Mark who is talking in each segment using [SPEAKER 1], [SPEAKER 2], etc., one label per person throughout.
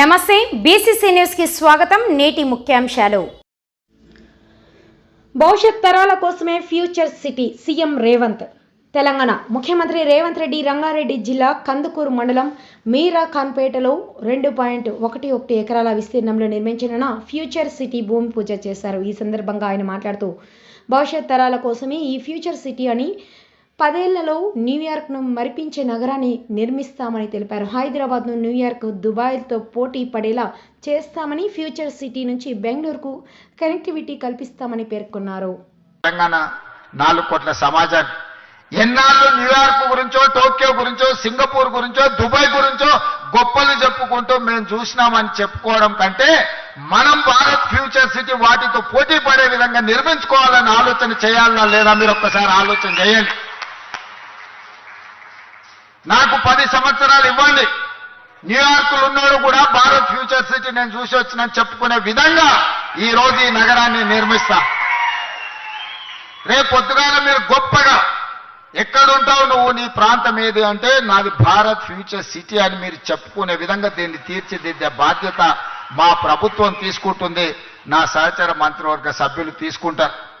[SPEAKER 1] నమస్తే బీసీసీ న్యూస్కి స్వాగతం నేటి ముఖ్యాంశాలు. భవిష్యత్ తరాల కోసమే future city CM Revanth. Telangana ముఖ్యమంత్రి రేవంత్ రెడ్డి రంగారెడ్డి జిల్లా కందుకూరు మండలం మీరాఖాన్పేటలో రెండు పాయింట్ ఒకటి ఒకటి ఎకరాల విస్తీర్ణంలో నిర్మించిన ఫ్యూచర్ సిటీ భూమి పూజ చేశారు. ఈ సందర్భంగా ఆయన మాట్లాడుతూ భవిష్యత్ తరాల కోసమే ఈ ఫ్యూచర్ సిటీ అని పదేళ్ళలో న్యూయార్క్ను మరిపించే నగరాన్ని నిర్మిస్తామని తెలిపారు. హైదరాబాద్ను న్యూయార్క్ దుబాయ్తో పోటీ పడేలా చేస్తామని ఫ్యూచర్ సిటీ నుంచి బెంగళూరుకు కనెక్టివిటీ కల్పిస్తామని పేర్కొన్నారు.
[SPEAKER 2] తెలంగాణ నాలుగు కోట్ల సమాజాన్ని ఎన్నాళ్ళు న్యూయార్క్ గురించో టోక్యో గురించో సింగపూర్ గురించో దుబాయ్ గురించో గొప్పలు చెప్పుకుంటూ మేము చూసినామని చెప్పుకోవడం కంటే మనం భారత్ ఫ్యూచర్ సిటీ వాటితో పోటీ పడే విధంగా నిర్మించుకోవాలని ఆలోచన చేయాలన్నా లేదా మీరు ఒక్కసారి ఆలోచన చేయండి. నాకు పది సంవత్సరాలు ఇవ్వండి. న్యూయార్క్లో ఉన్నాడు కూడా భారత్ ఫ్యూచర్ సిటీ నేను చూసి వచ్చినని చెప్పుకునే విధంగా ఈ రోజు ఈ నగరాన్ని నిర్మిస్తా. రేపు పొద్దుగాల మీరు గొప్పగా ఎక్కడుంటావు నువ్వు నీ ప్రాంతం ఏది అంటే నాది భారత్ ఫ్యూచర్ సిటీ అని మీరు చెప్పుకునే విధంగా దీన్ని తీర్చిదిద్దే బాధ్యత మా ప్రభుత్వం తీసుకుంటుంది. నా సహచర మంత్రివర్గ సభ్యులు తీసుకుంటారు.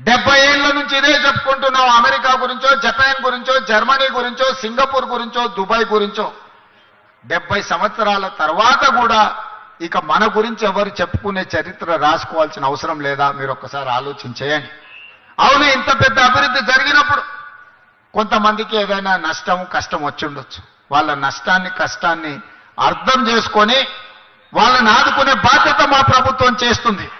[SPEAKER 2] డెబ్బై ఏళ్ళ నుంచి ఇదే చెప్పుకుంటున్నాం. అమెరికా గురించో జపాన్ గురించో జర్మనీ గురించో సింగపూర్ గురించో దుబాయ్ గురించో. డెబ్బై సంవత్సరాల తర్వాత కూడా ఇక మన గురించి ఎవరు చెప్పుకునే చరిత్ర రాసుకోవాల్సిన అవసరం లేదా? మీరు ఒక్కసారి ఆలోచన చేయండి. అవును ఇంత పెద్ద అభివృద్ధి జరిగినప్పుడు కొంతమందికి ఏదైనా నష్టం కష్టం వచ్చిండొచ్చు వాళ్ళ నష్టాన్ని కష్టాన్ని అర్థం చేసుకొని వాళ్ళని ఆదుకునే బాధ్యత మా ప్రభుత్వం చేస్తుంది.